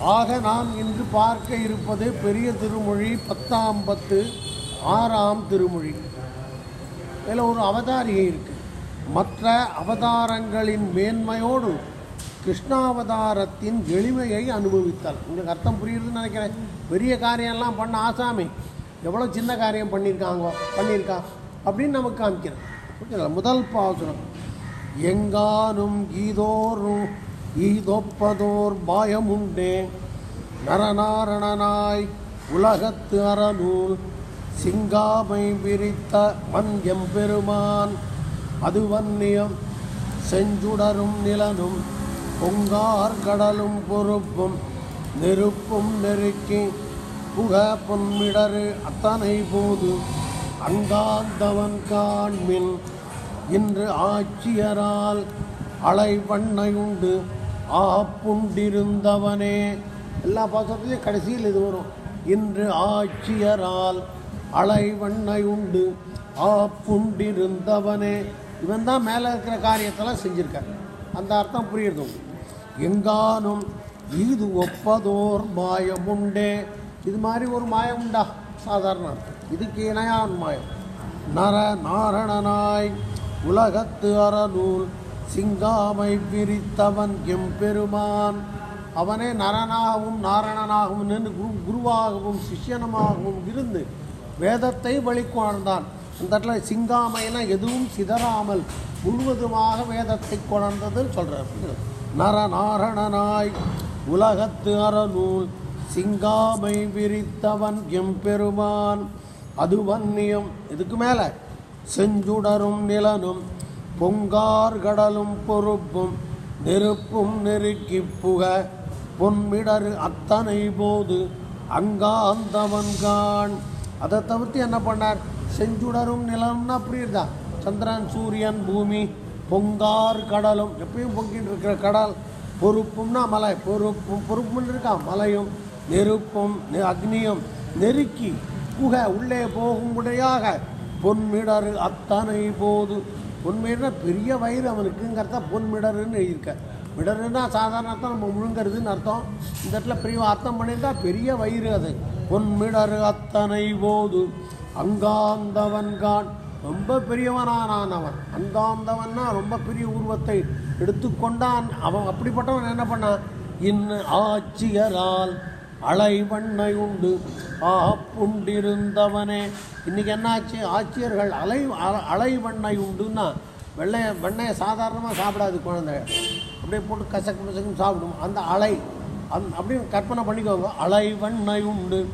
ஆக நாம் இன்று பார்க்க இருப்பது பெரிய திருமொழி பத்தாம் பத்து ஆறாம் திருமொழி. இதில் ஒரு அவதாரிகை இருக்குது மற்ற அவதாரங்களின் மேன்மையோடு கிருஷ்ணாவதாரத்தின் எளிமையை அனுபவித்தார் உங்களுக்கு அர்த்தம் புரியுதுன்னு நினைக்கிறேன். பெரிய காரியம்லாம் பண்ண ஆசாமி. எவ்வளோ சின்ன காரியம் பண்ணியிருக்காங்க பண்ணியிருக்கா? அப்படின்னு நமக்கு காமிக்கிறேன் ஓகேங்களா? முதல் பாசுரம். எங்கானும் கீதோறும் ஈதொப்பதோர் பாயமுண்டே நரநாரணனாய் உலகத்து அறநூல் சிங்காமை விரித்த மன் எம்பெருமான் அதுவன்னியம் செஞ்சுடரும் நிலனும் பொங்கார் கடலும் பொறுப்பும் நெருப்பும் நெருக்கி புக பொன்மிடரு அத்தனை போது அங்காந்தவன் காண்மின். இன்று ஆட்சியரால் அலைவண்ணையுண்டு ஆப்புண்டிருந்தவனே. எல்லா பாசத்துலேயும் கடைசியில் இது வரும். இன்று ஆட்சியரால் அலைவண்ணை உண்டு. ஆப்புண்டிருந்தவனே. இவன் தான் மேலே இருக்கிற காரியத்தெல்லாம் செஞ்சுருக்கார். அந்த அர்த்தம் புரியுது எங்கானும் இது ஒப்பதோர் மாயம் உண்டே. இது மாதிரி ஒரு மாயம் உண்டா? சாதாரண அர்த்தம். இதுக்கு இணையான் மாயம். நர நாரணனாய் உலகத்து அறநூல் சிங்காமை விரித்தவன் எம்பெருமான். அவனே நரனாகவும் நாரணனாகவும் நின்று குரு குருவாகவும் சிஷ்யனமாகவும் இருந்து வேதத்தை வெளிக்கொணர்ந்தான் அந்த இடத்துல சிங்காமைனா எதுவும் சிதறாமல் முழுவதுமாக வேதத்தை கொணர்ந்தது சொல்கிறார் நரநாரணனாய் உலகத்து அறநூல் சிங்காமை விரித்தவன் எம்பெருமான். அது வன்னியம். இதுக்கு மேலே செஞ்சுடரும் நிலனும் பொங்கார் கடலும் பொறுப்பும் நெருப்பும் நெருக்கி புக பொன்மிடரு அத்தனை போது அங்காந்தவன் கான் அதை தவிர்த்து என்ன பண்ணார்? செஞ்சுடரும் நிலம்னா இருந்தா சந்திரன் சூரியன் பூமி பொங்கார் கடலும் எப்பயும் பொங்கிட்டு இருக்கிற கடல் பொறுப்பும்னா மலை. பொறுப்பும் பொறுப்புன்னு இருக்கா? மலையும் நெருப்பும் அக்னியும் நெருக்கி புக உள்ளே போகும்படியாக பொன்மிடரு அத்தனை போது பொன்மிடர் பெரிய வயிறு அவனுக்குங்கிறத பொன்மிடருன்னு எழுதியிருக்க மிடருன்னா சாதாரண அர்த்தம் நம்ம முழுங்கிறதுன்னு அர்த்தம். இந்த இடத்துல பெரிய அர்த்தம் பண்ணியிருந்தா பெரிய வயிறு அது. பொன்மிடரு அத்தனை போது அங்காந்தவன்கான் ரொம்ப பெரியவனானான் அவன். அங்காந்தவன்னா ரொம்ப பெரிய உருவத்தை எடுத்துக்கொண்டான். அவன் அப்படிப்பட்டவன் என்ன பண்ணான்? இன்னு ஆட்சியரால் அலைவண்ணை உண்டு. ஆப்புண்டிருந்தவனே. இன்றைக்கி என்னாச்சு? ஆட்சியர்கள் அலை அலைவண்ணை உண்டுன்னா வெள்ளைய வெண்ணையை சாதாரணமாக சாப்பிடாது குழந்தை. அப்படியே போட்டு கசக்கு கசக்குன்னு சாப்பிடும். அந்த அலை அந் அப்படியே கற்பனை பண்ணிக்கோங்க. அலைவண்ணை உண்டு.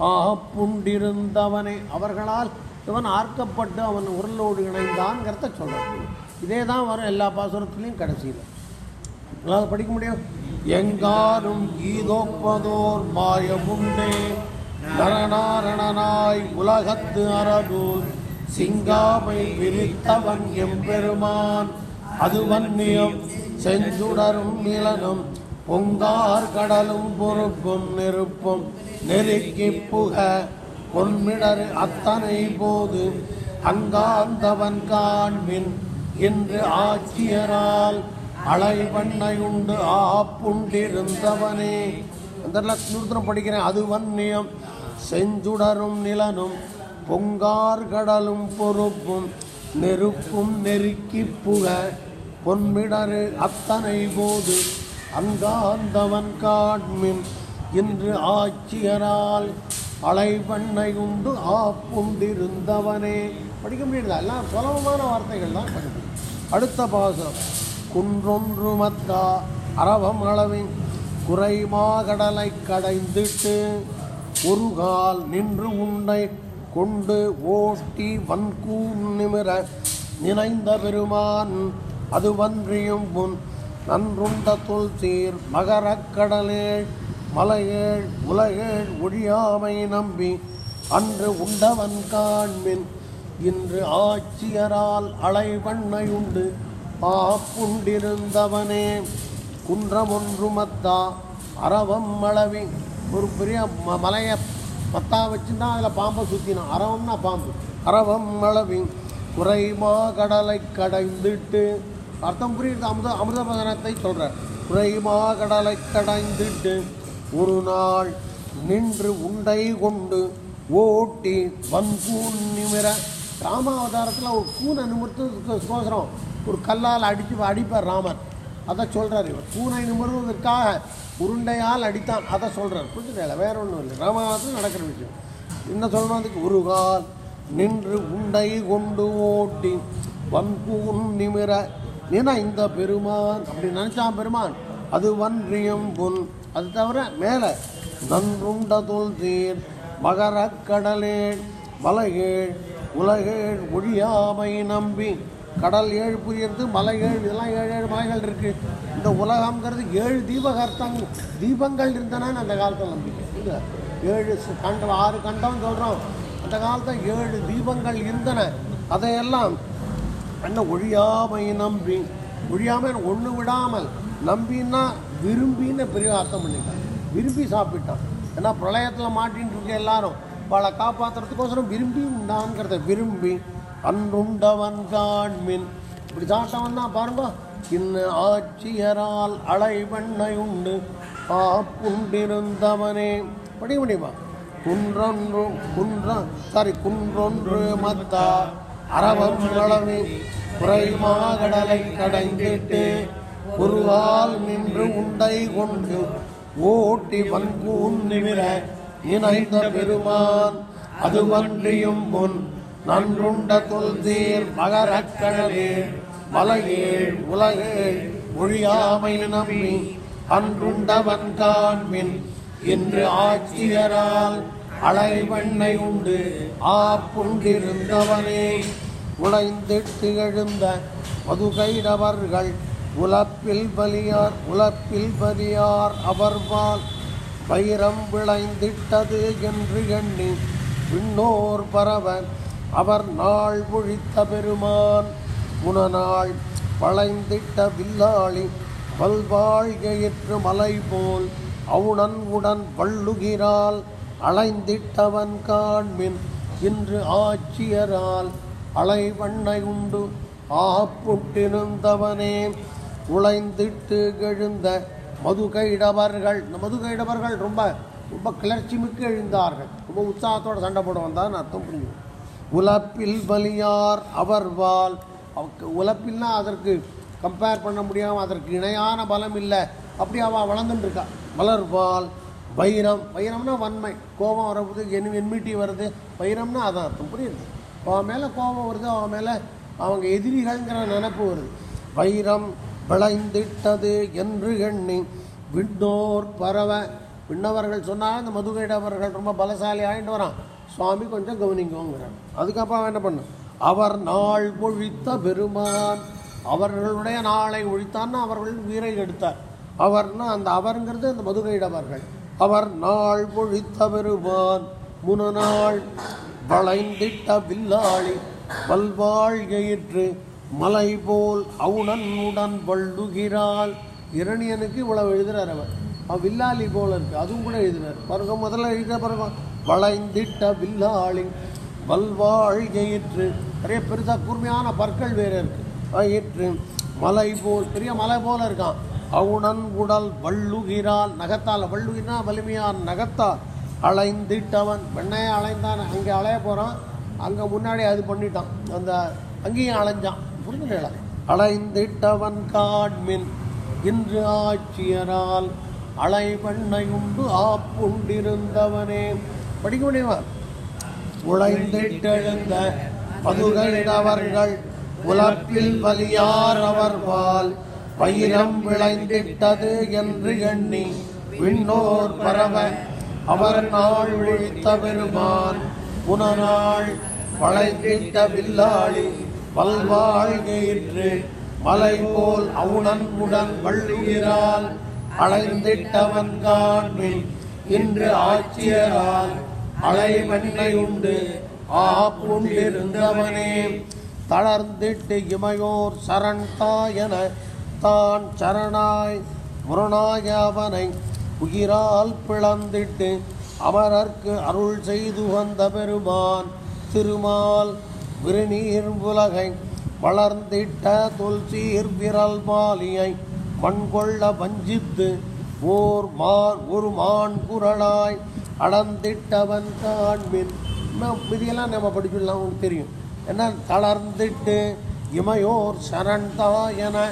ஆப்புண்டிருந்தவனே. அவர்களால் இவன் ஆர்க்கப்பட்டு அவன் உருளோடு இணைந்தான்ங்கிறத சொல்கிறான் இதே தான் வரும் எல்லா பாசுரத்துலேயும் கடைசியில். உங்களால் படிக்க முடியும்? எங்காரும் ஈதோப்பதோர் மாயமுண்டே நரநாரணனாய் உலகத்து அறநூல் சிங்காமை விரித்தவன் எம்பெருமான். அது வன்னியம் செஞ்சுடரும் நிலனும் பொங்கார் கடலும் பொறுப்பும் நெருப்பும் நெருக்கி புக பொன்மிடர் அத்தனை போது அங்காந்தவன் காண்பின் இன்று ஆட்சியரால் அலைவண்ணை உண்டு ஆப்புண்டிருந்தவனே. அந்த நூத்திரம் படிக்கிறேன் அது வன்னியம். செஞ்சுடரும் நிலனும் பொங்கார் கடலும் பொறுப்பும் நெருப்பும் நெருக்கி புக பொன்மிடரு அத்தனை போது அங்காந்தவன் காட்மின் இன்று ஆட்சியரால் அலைவண்ணை உண்டு ஆப்புண்டிருந்தவனே. படிக்க முடியுதா எல்லாம் சுலபமான வார்த்தைகள் தான் படிக்கணும் அடுத்த பாசம். குன்றொன்று மத்தா அரவம் அளவின் குறைமாகடலை கடைந்திட்டு ஒரு கால் நின்று உண்டை கொண்டு ஓட்டி வன்கூன் நிமிர நினைந்த பெருமான் அது வன்றியும் முன் நன்றுண்ட தொல் சீர் மகரக் மலையேள் உலகேள் ஒழியாமை நம்பி அன்று உண்டவன் காண்மின் இன்று ஆட்சியரால் அலைவண்ணை உண்டு. ஆப்புண்டிருந்தவனே குன்றம் ஒன்று மத்தா அரவம் அளவி ஒரு பெரிய ம- மலையை பத்தா வச்சுருந்தா அதில் பாம்பை சுற்றினான் அரவம்னா பாம்பு அரவம் மளவி குறைமா கடலை கடைந்துட்டு அர்த்தம் புரியுது அமுத அமிர்தபதனத்தை சொல்கிறார் குறைமா கடலை கடைந்துட்டு ஒரு நாள் நின்று உண்டை கொண்டு ஓட்டி வன்பூன் நிமிர ராமாவதாரத்தில் ஒரு கூனை நிமிர்த்ததுக்கோசரம் ஒரு கல்லால் அடித்து அடிப்பார் ராமர். அதை சொல்கிறார் இவர். பூனை நிமிர்வதற்காக உருண்டையால் அடித்தான். அதை சொல்கிறார் புரிஞ்சுக்கல வேற ஒன்றும் இல்லை. ராமாவதாரத்தில் நடக்கிற விஷயம். என்ன சொல்லணும் அதுக்கு? ஒரு கால் நின்று உண்டை கொண்டு ஓட்டி வன்பூன் நிமிர. ஏன்னா இந்த பெருமான் அப்படி நினச்சான் பெருமான் அது வன்றியம் பொன். அது தவிர மேலே நன்றுண்ட தொல் சீர் மகரக் கடலேள் உலகேள் ஒழியாமை நம்பி கடல் ஏழு புரியறது மலை ஏழு இதெல்லாம் ஏழு ஏழு மலைகள் இருக்கு. இந்த உலகம்ங்கிறது ஏழு தீபகர்த்தங் தீபங்கள் இருந்தன அந்த காலத்தில் நம்பிக்கை. இல்லை? ஏழு கண்டம் ஆறு கண்டம் சொல்கிறோம் அந்த காலத்தில் ஏழு தீபங்கள் இருந்தன. அதையெல்லாம் என்ன ஒழியாமை நம்பி ஒழியாமை ஒன்று விடாமல் நம்பின்னா விரும்பின்னு பெரிய அர்த்தம் பண்ணிட்டான் விரும்பி சாப்பிட்டான் ஏன்னா பிரளயத்தில் மாட்டின்னு இருக்க எல்லாரும். அவளை காப்பாற்றுறதுக்கோசரம் விரும்பி உண்டாங்கிறத விரும்பி அன்றுண்டவன் காண்மின். இப்படி சாப்பிட்டவன் தான் பாருங்க. இன்ன ஆட்சியரால் அலைவண்ணை உண்டு. பாப்புண்டிருந்தவனே. புண்டிருந்தவனே படிக்க முடியுமா குன்றொன்று குன்ற சாரி குன்றொன்று மத்தா. அரவம் வளவி குறைமாகடலை கடைந்திட்டு ஒருவால் நின்று உண்டை கொண்டு ஓட்டி வன்பூன் நிமிர இணைந்த பெருமான். அது வன்றியும் பொன். நன்றுண்ட தொல்தீர் மகரக்கடலே மலையேள் உலகேள் ஒழியாமை நம்பி அன்றுண்டவன் காண்மின் இன்று ஆட்சியரால் அலைவண்ணை உண்டு. ஆப்புண்டிருந்தவனே உழைந்திட்டு எழுந்த மதுகைடவர்கள் உலப்பில் பலியார் உலப்பில் பலியார் அவர்வால் வைரம் விளைந்திட்டது என்று எண்ணி விண்ணோர் பரவன் அவர் நாள் பொழித்த பெருமான் முனநாள் வளைந்திட்ட வில்லாளி வல்வாழ்கையிற்று மலை போல் அவுணன் உடன் வள்ளுகிறாள். அலைந்திட்டவன் காண்மின் இன்று ஆட்சியரால் அலைவண்ணை உண்டு. ஆப்புட்டிருந்தவனே உழைந்திட்டு எழுந்த மதுகைடவர்கள் இந்த மதுகைடவர்கள் ரொம்ப ரொம்ப கிளர்ச்சி மிக்க எழுந்தார்கள். ரொம்ப உற்சாகத்தோட சண்டை போட வந்தான்னு அர்த்தம் புரியும் உலப்பில் வலியார் அவர்வால். அவக்கு உலப்பில்னா அதற்கு கம்பேர் பண்ண முடியாமல் அதற்கு இணையான பலம் இல்லை. அப்படி அவள் வளர்ந்துட்டுருக்கா வளர்வால் வைரம். வைரம்னா வன்மை. கோபம் வரப்போது என் என்மிட்டி வருது. வைரம்னா அதான் அர்த்தம் புரியுது? அவன் மேலே கோபம் வருது அவன் மேலே அவங்க எதிரிகள்ங்கிற நினப்பு வருது. வைரம் விளைந்திட்டது என்று எண்ணி விண்ணோர் பறவை விண்ணவர்கள் சொன்னால் இந்த மதுகைடவர்கள் ரொம்ப பலசாலி ஆகிட்டு வரான். சுவாமி கொஞ்சம் கவனிக்கோங்கிறார் அதுக்கப்புறம் என்ன பண்ணும் அவர் நாள் பொழித்த பெருமான் அவர்களுடைய நாளை ஒழித்தான்னு அவர்கள் உயிரை எடுத்தார். அவர்னா அந்த அவருங்கிறது அந்த மதுகைடவர்கள் அவர் நாள் பொழித்த பெருமான் முனநாள் வளைந்திட்ட வில்லாளி வல்வாழ்கையிற்று மலை போல் அவுணன் உடன் வள்ளுகிறாள். இரணியனுக்கு இவ்வளவு எழுதுறார் அவர். வில்லாளி போல இருக்கு. அதுவும் கூட எழுதினார் பாருங்க முதல்ல எழுதின பாருங்க வளைந்திட்ட வில்லாளி வல்வாழ்கையிற்று நிறைய பெருசாக கூர்மையான பற்கள் வேறு இருக்கு. ஆயிற்று மலை போல் பெரிய மலை போல இருக்கான். அவுணன் உடல் வள்ளுகிறாள் நகத்தால் வள்ளுகினா வலிமையான் நகத்தால். அலைந்திட்டவன் வெண்ணையை அலைந்தான் அங்கே அலைய போகிறான் அங்கே முன்னாடி அது பண்ணிட்டான். அந்த அங்கேயும் அலைஞ்சான். புரிஞ்சுங்களா அலைந்திட்டவன் காட்மின் இன்று ஆட்சியரால் அலைவண்ணை உண்டு ஆப்புண்டிருந்தவனே. படிக்க முடியுமா உழைந்திட்டெழுந்த பதுகைடவர்கள் உலப்பில் வலியார் அவர்பால் பயிரம் விளைந்திட்டது என்று எண்ணி விண்ணோர் பரவ அவர் நாள் ஒழித்த பெருமான் புனநாள் வளைந்திட்ட வில்லாளி வல்வாழ்கையிற்று மலை போல் அவுணன் உடன் வள்ளுகிறாள் அலைந்திட்டவன் காண்பின் இன்று ஆட்சியரால் அலைவண்ணை உண்டு. ஆப்புண்டிருந்தவனே தளர்ந்திட்டு இமையோர் சரண் தாயன தான் சரணாய் முரணாயவனை உயிரால் பிளந்திட்டு அமரர்க்கு அருள் செய்து வந்த பெருமான் திருமால் விருநீர் உலகை வளர்ந்திட்ட தொல்சீர் விரல் மாலியை மண்கொள்ள வஞ்சித்து ஓர் மார் ஒரு மான் குரலாய் அளந்திட்டவன் காண்பின் இன்னும் விதியெல்லாம் நம்ம படிச்சுடலாம் உங்களுக்கு தெரியும். என்ன தளர்ந்துட்டு இமையோர் சரண்தா என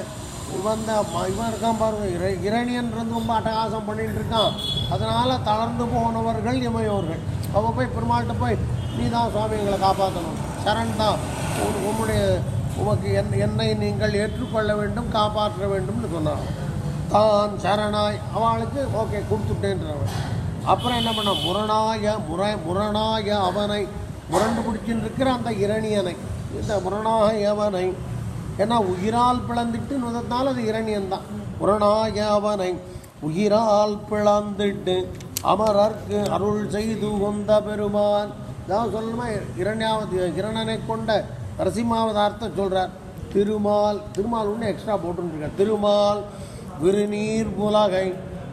வந்த இவன் இருக்கான் பாருங்க. இரணியன் இருந்து ரொம்ப அட்டகாசம் பண்ணிட்டு இருக்கான். அதனால் தளர்ந்து போனவர்கள் இமையோர்கள். அவள் போய் பெருமாள்கிட்ட போய் நீ தான் சுவாமி எங்களை காப்பாற்றணும் சரண் தான் உன்- உம்முடைய உமக்கு என் என்னை நீங்கள் ஏற்றுக்கொள்ள வேண்டும் காப்பாற்ற வேண்டும்னு சொன்னான். தான் சரணாய். அவளுக்கு ஓகே கொடுத்துட்டேன்றவன். அப்புறம் என்ன பண்ண முரணாய முறை முரணாய அவனை முரண்டு பிடிச்சின்னு இருக்கிற அந்த இரணியனை. இந்த முரணாய அவனை ஏன்னா உயிரால் பிளந்துட்டு நுதத்தால் அது இரணியன் தான் முரணாய அவனை உயிரால் பிளந்துட்டு அமரர்க்கு அருள் செய்து கொண்ட பெருமான். இதான் சொல்லணுமா? இரண்டாவது இரணனை கொண்ட நரசிம்மாவதார்த்தம் சொல்கிறார் திருமால் திருமால் ஒன்று எக்ஸ்ட்ரா போட்டுருக்கார். திருமால் விருநீர் புலகை.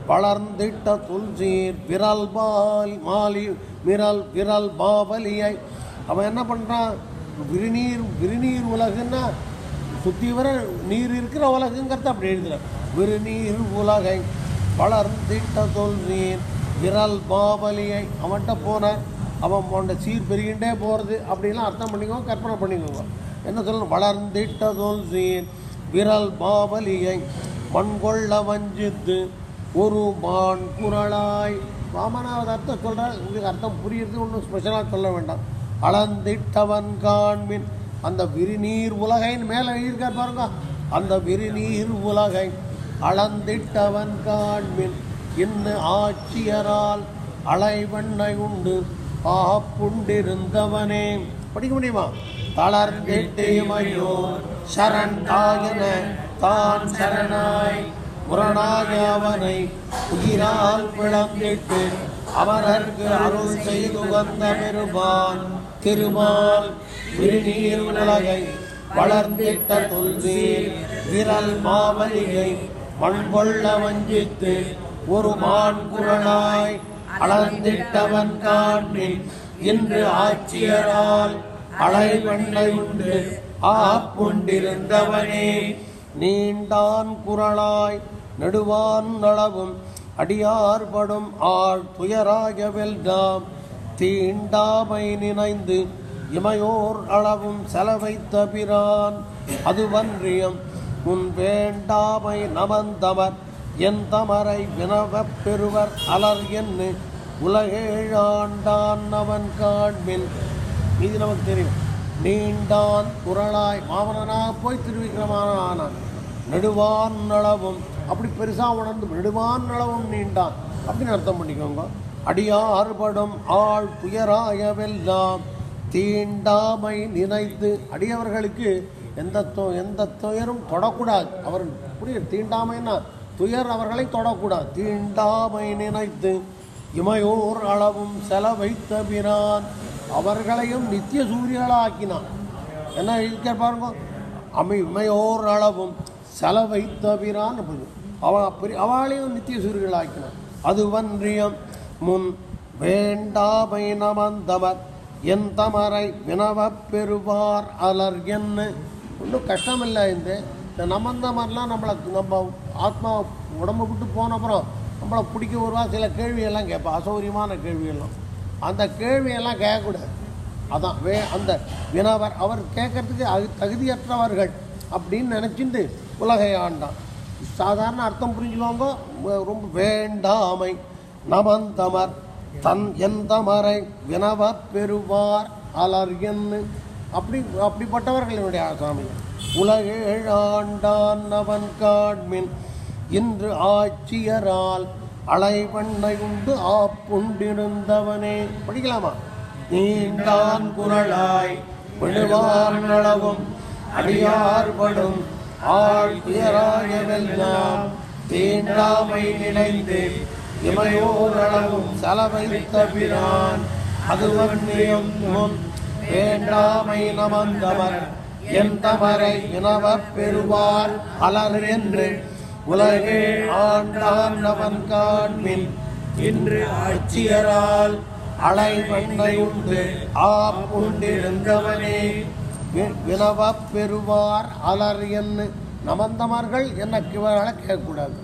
வளர்ந்திட்ட துல்சீர் விரல் பால் மாலி மிரல் விரல் பாபலியை அவன் என்ன பண்ணுறான் விருநீர் விருநீர் உலகுன்னா சுற்றி வர நீர் இருக்கிற உலகுங்கிறத அப்படி எழுதுகிறேன் விருநீர் உலகை வளர்ந்திட்ட தொல்நீர் விரல் பாபலியை அவன்கிட்ட போன அவன் போன்ற சீர் பெருகின்றே போகிறது அப்படிலாம் அர்த்தம் பண்ணிக்கோங்க கற்பனை பண்ணிக்கோங்க. என்ன சொல்லணும்? வளர்ந்திட்ட தொல்சீர் விரல் பாபலியை மண்கொள்ள வஞ்சித்து ஒரு மான் குரலாய். வாமனாவது அர்த்தம் சொல்கிறார் உங்களுக்கு அர்த்தம் புரியுறது ஒன்றும் ஸ்பெஷலாக சொல்ல வேண்டாம். அளந்திட்டவன் காண்மின். அந்த விரிநீர் உலகைன்னு மேலே எழுதியிருக்கார் பாருங்க. அந்த விரிநீர் உலகை அளந்திட்டவன் காண்மின். இன்னு ஆட்சியரால் அலைவண்ணை உண்டு. ஆப்புண்டிருந்தவனே படிக்க முடியுமா? தளர்ந்திட்டேமையோ சரண் தாயன தான் சரணாய். முரணாக அவனை உயிரால் பிளந்திட்டு அவரற்கு அருள் செய்து வந்த பெருமான் திருமால் திருநீர் உலகை வளர்ந்திட்ட தொல்வீர் விரல் மாவலிகை மண்கொள்ள வஞ்சித்து ஒரு மான் குரலாய் அளந்திட்டவன் காண்பில் இன்று ஆட்சியரால் அலைவண்ணை உண்டு. ஆப்புண்டிருந்தவனே நீண்டான் குரலாய் நெடுவான் நளவும் அடியார்படும் ஆள் துயராய வெல்காம் தீண்டாமை நினைந்து இமையோர் அளவும் செலவை தபிரான் அதுவன்றியம் உன் வேண்டாமை நமந்தவர் என் தமரை வினவப் பெறுவர் அலர் என்று உலகேழாண்டான் அவன் காண்பின் இது நமக்கு தெரியும். நீண்டான் குரலாய் மாமனனாக போய் திருவிக்கிரமான ஆனான் நெடுவான் நளவும் அப்படி பெருசாக உணர்ந்து நெடுவான் நலவும் நீண்டான். அப்படின்னு அர்த்தம் பண்ணிக்கோங்க. அடியார்படும் ஆள் துயராயவெல்லாம் தீண்டாமை நினைத்து அடியவர்களுக்கு எந்த தொ எந்த துயரும் தொடக்கூடாது. அவர் புரிய தீண்டாமைன்னா துயர் அவர்களை தொடக்கூடாது. தீண்டாமை நினைத்து இமையோர் அளவும் செலவைத்த பிரான் அவர்களையும் நித்திய சூரியர்களாக்கினான். என்ன இருக்கிற பாருங்க? அமை இமையோர் அளவும் செலவைத்த பிரான் அவன் அப்படி அவளையும் நித்திய சூரியர்களாக்கினான் அதுவன்றியம் முன் வேண்டாமை நமந்தவர் என் தமரை வினவப் பெறுவார் அலர் என்ன ஒன்றும் கஷ்டமில்லை இந்த. இந்த நமந்த மாதிரிலாம் நம்மளை நம்ம ஆத்மா உடம்பு விட்டு போன அப்புறம் நம்மளை பிடிக்க வருவா சில கேள்வியெல்லாம் கேட்போம் அசௌரியமான கேள்வியெல்லாம். அந்த கேள்வியெல்லாம் கேட்கக்கூடாது அதான் வே அந்த வினவர் அவர் கேட்கறதுக்கு அது தகுதியற்றவர்கள் அப்படின்னு நினச்சிட்டு உலகை ஆண்டான். சாதாரண அர்த்தம் புரிஞ்சுக்கோங்க ரொம்ப வேண்டாமை. நமந்தமர் தன் எந்தமரை வினவ பெறுவார் அலர் என்று அப்படி அப்படிப்பட்டவர்களுடைய சாமி உலகேழாண்டான் அவன் காட்மின் இன்று ஆட்சியரால் அலைவண்ணை உண்டு ஆப்புண்டிருந்தவனே. படிக்கலாமா? நீண்டான் குரலாய் விழுவார் நளவும் அடியார்படும் ஆள் தீண்டாமை நினைந்து இமையோரளவும் செலவைத்த பிரான். அதுவன்றியும் வேண்டாமை நமந்தவர். என் தமரை வினவப் பெறுவார் அலர் என்று உலகே ஆண்டான் அவன் காண்பின். இன்று ஆட்சியரால் அலை அலைவண்ணை உண்டு. ஆப்புண்டிருந்தவனே வி- வினவ பெறுவார் அலர் என்று. நமந்தமர்கள் என்ன இவர்களை கேட்கக்கூடாது.